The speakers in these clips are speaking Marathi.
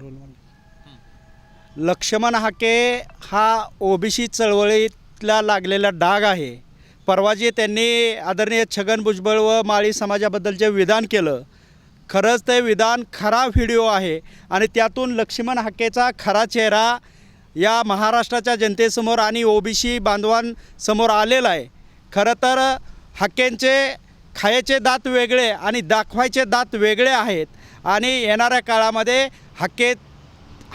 रोल मॉडेल लक्ष्मण हाके हा ओबीसी चळवळीतला लागलेला डाग आहे. परवा जे त्यांनी आदरणीय छगन भुजबळ व माळी समाजाबद्दल जे विधान केलं. खरंच ते विधान खरा व्हिडिओ आहे आणि त्यातून लक्ष्मण हाकेचा खरा चेहरा या महाराष्ट्राच्या जनतेसमोर आणि ओबीसी बांधवांसमोर आलेला आहे. खरं तर हाकेंचे खायचे दात वेगळे आणि दाखवायचे दात वेगळे आहेत आणि येणाऱ्या काळामध्ये हाके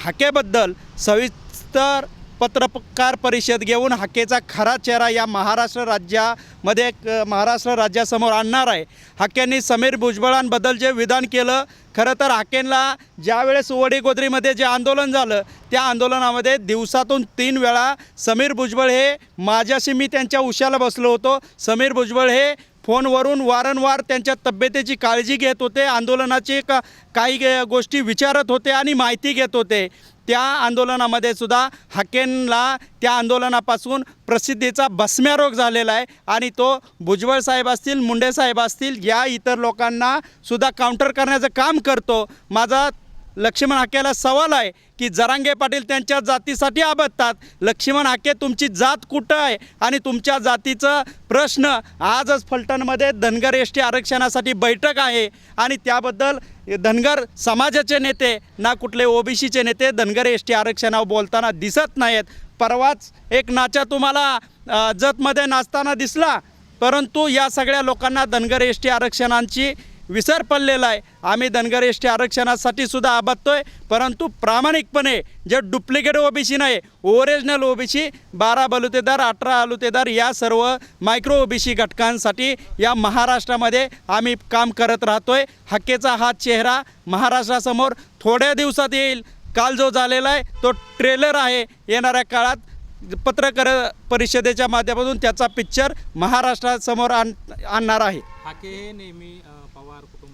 हाकेबद्दल सविस्तर पत्रकार परिषद घेऊन हाकेचा खरा चेहरा या महाराष्ट्र राज्यामध्ये एक, महाराष्ट्र राज्यासमोर आणणार आहे. हाकेंनी समीर भुजबळांबद्दल जे विधान केलं खरं तर हाकेनला ज्यावेळेस वडीगोद्रीमध्ये जे आंदोलन झालं त्या आंदोलनामध्ये दिवसातून तीन वेळा समीर भुजबळ हे माझ्याशी मी त्यांच्या उशाला बसलो होतो. समीर भुजबळ हे फोनवरून वारंवार त्यांच्या तब्येतीची काळजी घेत होते आंदोलनाची का काही गोष्टी विचारत होते आणि माहिती घेत होते. त्या आंदोलनामध्ये सुद्धा हाकेनला त्या आंदोलनापासून प्रसिद्धीचा भस्म्यारोग झालेला आहे आणि तो भुजबळ साहेब असतील मुंडे साहेब असतील या इतर लोकांना सुद्धा काउंटर करण्याचं काम करतो. माझा लक्ष्मण हाकेला सवाल आहे की जरांगे पाटील त्यांच्या जातीसाठी आबदतात. लक्ष्मण हाके तुमची जात कुठं आहे? आणि तुमच्या जातीचं प्रश्न आजच फलटणमध्ये धनगर एस टी आरक्षणासाठी बैठक आहे. आणि त्याबद्दल धनगर समाजाचे नेते ना कुठले ओबीसीचे नेते धनगर एस टी आरक्षणावर बोलताना दिसत नाहीत. परवाच एक नाचा तुम्हाला जतमध्ये नाचताना दिसला. परंतु या सगळ्या लोकांना धनगर एस टी आरक्षणांची विसर पडलेला आहे. आम्ही धनगर एस टी आरक्षणासाठी सुद्धा आबदतोय परंतु प्रामाणिकपणे जे डुप्लिकेट ओबीसी नाही ओरिजिनल ओबीसी बारा बलुतेदार अठरा अलुतेदार या सर्व मायक्रो ओबीसी घटकांसाठी या महाराष्ट्रामध्ये आम्ही काम करत राहतोय. हक्केचा हा चेहरा महाराष्ट्रासमोर थोड्या दिवसात येईल. काल जो झालेला आहे तो ट्रेलर आहे. येणाऱ्या काळात पत्रकार परिषदेच्या माध्यमातून त्याचा पिक्चर महाराष्ट्रासमोर आण आणणार आहे. हाके नेहमी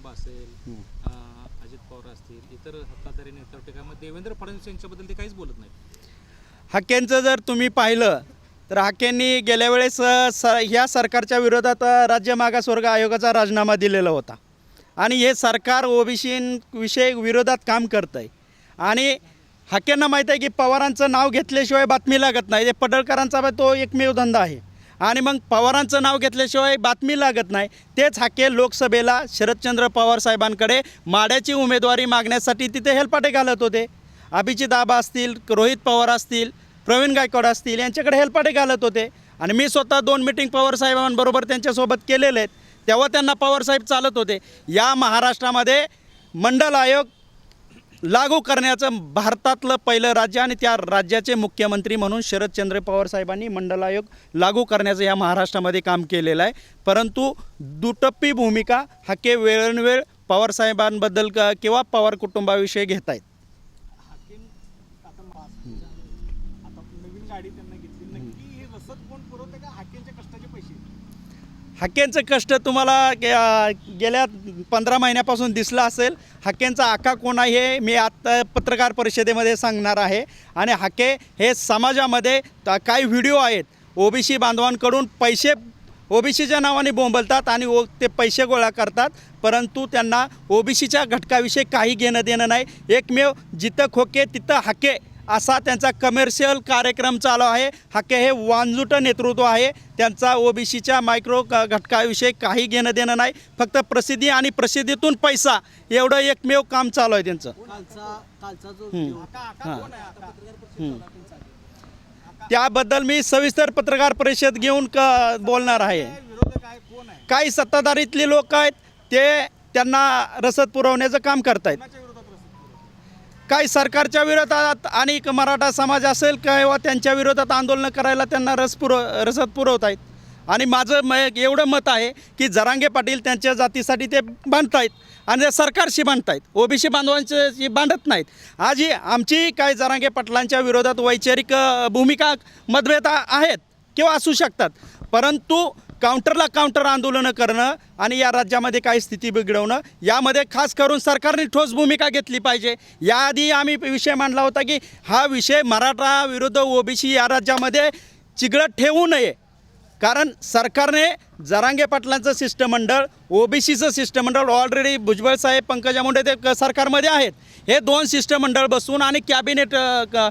कुटुंब असेल अजित पवार असतील इतर सत्ताधारी नेतृत्वामध्ये देवेंद्र फडणवीस यांच्याबद्दल ते काहीच बोलत नाहीत. हाकेंचं जर तुम्ही पाहिलं तर हाकेंनी गेल्या वेळेस स ह्या सरकारच्या विरोधात राज्य मागासवर्ग आयोगाचा राजीनामा दिलेला होता. आणि हे सरकार ओबीसीविषयी विरोधात काम करतं आहे आणि हाकेंना माहीत आहे की पवारांचं नाव घेतल्याशिवाय बातमी लागत नाही. ते पडळकरांचा तो एकमेव धंदा आहे. आणि मग पवारांचं नाव घेतल्याशिवाय बातमी लागत नाही. तेच हाके लोकसभेला शरदचंद्र पवार साहेबांकडे माड्याची उमेदवारी मागण्यासाठी तिथे हेलपाटे घालत होते. अभिजित आबा असतील रोहित पवार असतील प्रवीण गायकवाड असतील यांच्याकडे हेलपाटे घालत होते. आणि मी स्वतः दोन मिटिंग पवार साहेबांबरोबर त्यांच्यासोबत केलेले आहेत. तेव्हा त्यांना पवार साहेब चालत होते. या महाराष्ट्रामध्ये मंडल आयोग लागू करण्याचं भारतातलं पहिलं राज्य आणि त्या राज्याचे मुख्यमंत्री म्हणून शरदचंद्र पवार साहेबांनी मंडल आयोग लागू करण्याचं या महाराष्ट्रामध्ये काम केलेलं आहे. परंतु दुटप्पी भूमिका हाके वेळोवेळ पवार साहेबांबद्दल क- किंवा पवार कुटुंबाविषयी घेत आहेत हाकेन आता मास आता नवीन गाडी त्यांना घेतली नक्की हे रसद कोण पुरवते का हाकेंच्या कष्टाचे पैसे हाकेंचं कष्ट तुम्हाला गे- गेल्या पंधरा महिन्यापासून दिसलं असेल. हाकेंचा आका कोण आहे हे मी आत्ता पत्रकार परिषदेमध्ये सांगणार आहे. आणि हाके हे समाजामध्ये काही व्हिडिओ आहेत. ओबीसी बांधवांकडून पैसे ओबीसीच्या नावाने बोंबलतात आणि ओ ते पैसे गोळा करतात. परंतु त्यांना ओबीसीच्या घटकाविषयी काही घेणं देणं नाही. एकमेव जिथं खोके तिथं हाके. असा त्यांचा कमर्शियल कार्यक्रम चालू आहे. हके हे वांजुटं नेतृत्व आहे. त्यांचा ओबीसीच्या मायक्रो क- घटकाविषयी काही घेणं देणं नाही. फक्त प्रसिद्धी आणि प्रसिद्धीतून पैसा. एवढं एकमेव काम चालू आहे त्यांचं. त्याबद्दल मी सविस्तर पत्रकार परिषद घेऊन क बोलणार आहे आहे. काही सत्ताधारीतले लोक आहेत ते त्यांना रसद पुरवण्याचं काम करतायत. काही सरकारच्या विरोधात आणि मराठा समाज असेल किंवा त्यांच्या विरोधात आंदोलनं करायला त्यांना रस पुरव रसद पुरवत आहेत आणि माझं म एवढं मत आहे की जरांगे पाटील त्यांच्या जातीसाठी ते बांधतायत आणि ते सरकारशी बांधतायत. ओबीसी बांधवांच्याशी बांधत नाहीत. आजही आमची काही जरांगे पाटलांच्या विरोधात वैचारिक भूमिका मतभेद आहेत किंवा असू शकतात. परंतु काउंटरला काउंटर आंदोलनं करणं आणि या राज्यामध्ये काही स्थिती बिघडवणं यामध्ये खास करून सरकारने ठोस भूमिका घेतली पाहिजे. याआधी आम्ही विषय मांडला होता की हा विषय मराठा विरुद्ध ओबीसी या राज्यामध्ये चिघळत ठेवू नये. कारण सरकारने जरांगे पाटलांचं शिष्टमंडळ ओबीसीचं शिष्टमंडळ ऑलरेडी भुजबळ साहेब पंकजा मुंडे ते सरकारमध्ये आहेत. हे दोन शिष्टमंडळ बसून आणि कॅबिनेट क-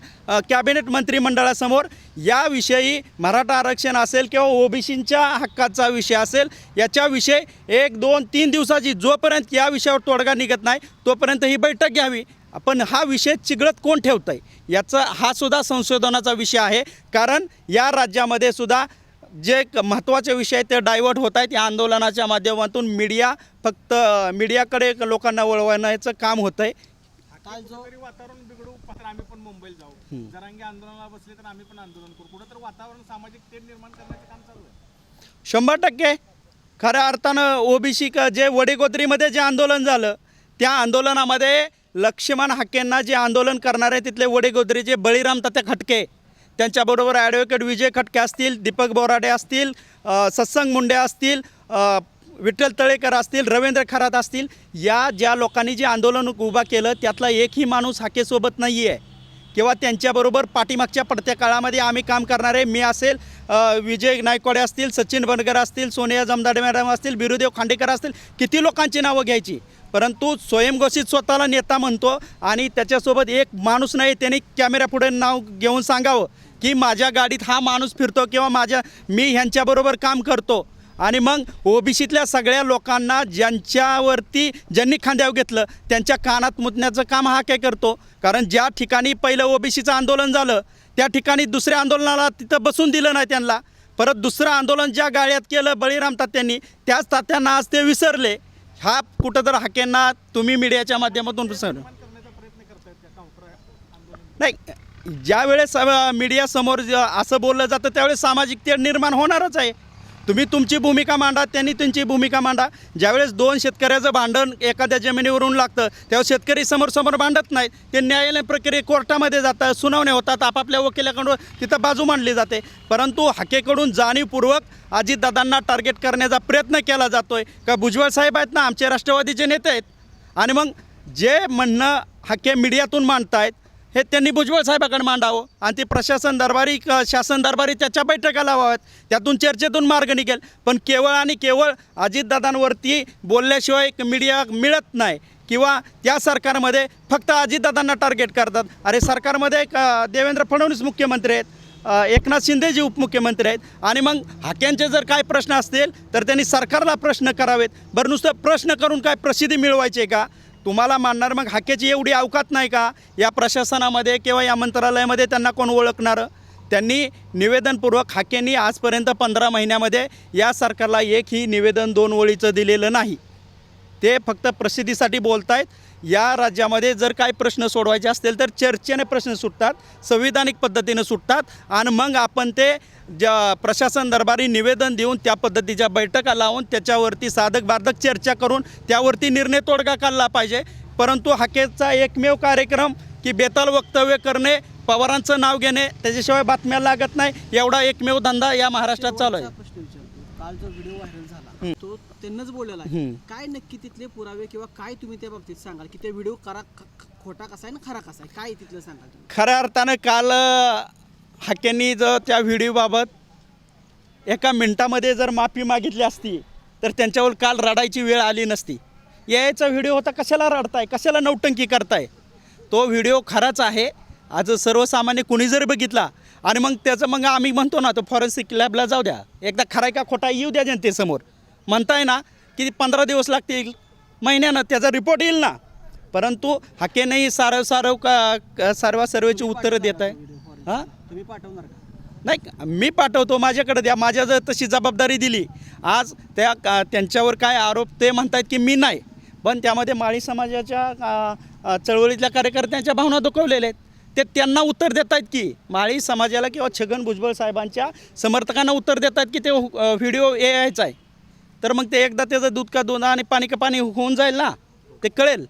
कॅबिनेट मंत्रिमंडळासमोर याविषयी मराठा आरक्षण असेल किंवा ओबीसींच्या हक्काचा विषय असेल याच्याविषयी एक दोन तीन दिवसाची जोपर्यंत या विषयावर तोडगा निघत नाही तोपर्यंत ही बैठक घ्यावी. पण हा विषय चिघळत कोण ठेवतं आहे याचा हा सुद्धा संशोधनाचा विषय आहे. कारण या राज्यामध्ये सुद्धा जे क- महत्त्वाचे विषय आहेत ते डायव्हर्ट होत आहेत या आंदोलनाच्या माध्यमातून मीडिया फक्त मीडियाकडे लोकांना वळवण्याचं काम होतं आहे काल जो तरी वातावरण बिघडू पात्र आम्ही पण मुंबईला जाऊ. जरांगे आंदोलनाला बसले तर आम्ही पण आंदोलन करू. कुठं तर वातावरण सामाजिक तेढ निर्माण करण्याचं काम चालू आहे. शंभर टक्के. खऱ्या अर्थानं ओबीसी क जे वडेगोत्रीमध्ये जे आंदोलन झालं त्या आंदोलनामध्ये लक्ष्मण हाकेंना जे आंदोलन करणारे तिथले वडेगोत्रीचे बळीराम तात्या खटके त्यांच्याबरोबर ॲडव्होकेट विजय खटके असतील दीपक बोराडे असतील सत्संग मुंडे असतील विठ्ठल तळेकर असतील रवींद्र खरात असतील या ज्या लोकांनी जे आंदोलन उभा केलं त्यातला एकही माणूस हाकेसोबत नाही आहे किंवा त्यांच्याबरोबर पाठीमागच्या पडत्या काळामध्ये आम्ही काम करणारे मी असेल विजय नायकवाडे असतील सचिन बनगर असतील सोनिया जमदाडे मॅडम असतील बिरुदेव खांडेकर असतील किती लोकांची नावं घ्यायची? परंतु स्वयंघोषित स्वतःला नेता म्हणतो आणि त्याच्यासोबत एक माणूस नाही त्यांनी कॅमेऱ्यापुढे नाव घेऊन सांगावं. की माझ्या गाडीत हा माणूस फिरतो किंवा माझ्या मी ह्यांच्याबरोबर काम करतो. आणि मग ओबीसीतल्या सगळ्या लोकांना ज्यांच्यावरती ज्यांनी खांद्यावर घेतलं त्यांच्या कानात मुतण्याचं काम हा काय करतो? कारण ज्या ठिकाणी पहिलं ओबीसीचं आंदोलन झालं त्या ठिकाणी दुसऱ्या आंदोलनाला तिथं बसून दिलं नाही त्यांना. परत दुसरं आंदोलन ज्या गाड्यात केलं बळीराम तात्यांनी त्याच तात्यांना आज ते विसरले. हा कुठं तर हाकेंना तुम्ही मीडियाच्या माध्यमातून विसरलं. नाही ज्यावेळेस मीडियासमोर ज- असं बोललं जातं त्यावेळेस सामाजिक तेढ निर्माण होणारच आहे. तुम्ही तुमची भूमिका मांडा त्यांनी त्यांची भूमिका मांडा. ज्यावेळेस दोन शेतकऱ्याचं भांडण एखाद्या जमिनीवरून लागतं त्यावेळेस शेतकरी समोर समोर भांडत नाहीत ते न्यायालय प्रक्रिये कोर्टामध्ये जातात सुनावण्या होतात आपापल्या वकिलाकडून तिथं बाजू मांडली जाते. परंतु हाकेकडून जाणीवपूर्वक अजितदादांना टार्गेट करण्याचा प्रयत्न केला जातो आहे का भुजबळ साहेब आहेत ना आमचे राष्ट्रवादीचे नेते आहेत. आणि मग जे म्हणणं हाके मीडियातून मांडतायत हे त्यांनी भुजबळ साहेबाकडे मांडावं. आणि ते प्रशासन दरबारी शासन दरबारी त्याच्या बैठका लावाव्यात. त्यातून चर्चेतून मार्ग निघेल. पण केवळ आणि केवळ अजितदादांवरती बोलल्याशिवाय एक मीडिया मिळत नाही. किंवा त्या सरकारमध्ये फक्त अजितदादांना टार्गेट करतात. अरे सरकारमध्ये एक, देवेंद्र फडणवीस मुख्यमंत्री आहेत. एकनाथ शिंदेजी उपमुख्यमंत्री आहेत. आणि मग हाक्यांचे जर काय प्रश्न असतील तर त्यांनी सरकारला प्रश्न करावेत. बरं नुसतं प्रश्न करून काय प्रसिद्धी मिळवायची का? तुम्हाला मानणार मग हाकेची एवढी अवकात नाही का? या प्रशासनामध्ये किंवा या मंत्रालयामध्ये त्यांना कोण ओळखणारं? त्यांनी निवेदनपूर्वक हाकेंनी आजपर्यंत पंधरा महिन्यामध्ये या सरकारला एकही निवेदन दोन ओळीचं दिलेलं नाही. ते फक्त प्रसिद्धीसाठी बोलत आहेत या राज्यामध्ये जर काही प्रश्न सोडवायचे असतील तर चर्चेने प्रश्न सुटतात संविधानिक पद्धतीनं सुटतात आणि मग आपण ते ज्या प्रशासन दरबारी निवेदन देऊन त्या पद्धतीच्या बैठका लावून त्याच्यावरती साधक बाधक चर्चा करून त्यावरती निर्णय तोडगा काढला पाहिजे. परंतु हाकेचा एकमेव कार्यक्रम की बेताल वक्तव्य करणे पवारांचं नाव घेणे त्याच्याशिवाय बातम्या लागत नाही एवढा एकमेव धंदा या महाराष्ट्रात चालू आहे. कालचा व्हिडिओ व्हायरल झाला. तो त्यांनाच बोललेला आहे. काय नक्की तिथले पुरावे किंवा काय तुम्ही त्या बाबतीत सांगाल? की ते व्हिडिओ करा खोटा कसा आहे ना खरा कसा आहे? काय तिथलं सांगाल तुम्ही? खऱ्या अर्थानं काल अ, हाकेंनी जर त्या व्हिडिओबाबत एका मिनटामध्ये जर माफी मागितली असती तर त्यांच्यावर काल रडायची वेळ आली नसती. यायचा व्हिडिओ होता कशाला रडताय? कशाला नौटंकी करताय? तो व्हिडिओ खराच आहे. आज सर्वसामान्य कुणी जरी बघितला आणि मग त्याचं मग आम्ही म्हणतो ना तो फॉरेन्सिक लॅबला जाऊ द्या. एकदा खराय का खोटा येऊ द्या जनतेसमोर. म्हणताय ना की पंधरा दिवस लागतील? महिन्यानं त्याचा रिपोर्ट येईल ना. परंतु हाकेनेही सारव सारव का सर्वा सर्वेची उत्तरं देत आहे हां? तुम्ही पाठवणार का नाही मी पाठवतो माझ्याकडे द्या. माझ्या जर तशी जबाबदारी दिली आज त्या का- त्यांच्यावर काय आरोप ते म्हणतात की मी नाही. पण त्यामध्ये माळी समाजाच्या चळवळीतल्या कार्यकर्त्यांच्या भावना दुखवलेल्या आहेत. ते त्यांना उत्तर देत आहेत की माळी समाजाला किंवा छगन भुजबळ साहेबांच्या समर्थकांना उत्तर देत आहेत की ते व्हिडिओ ए आहे. तर मग ते एकदा त्याचं दूध का दोन आणि पाणी का पाणी होऊन जाईल ना ते कळेल.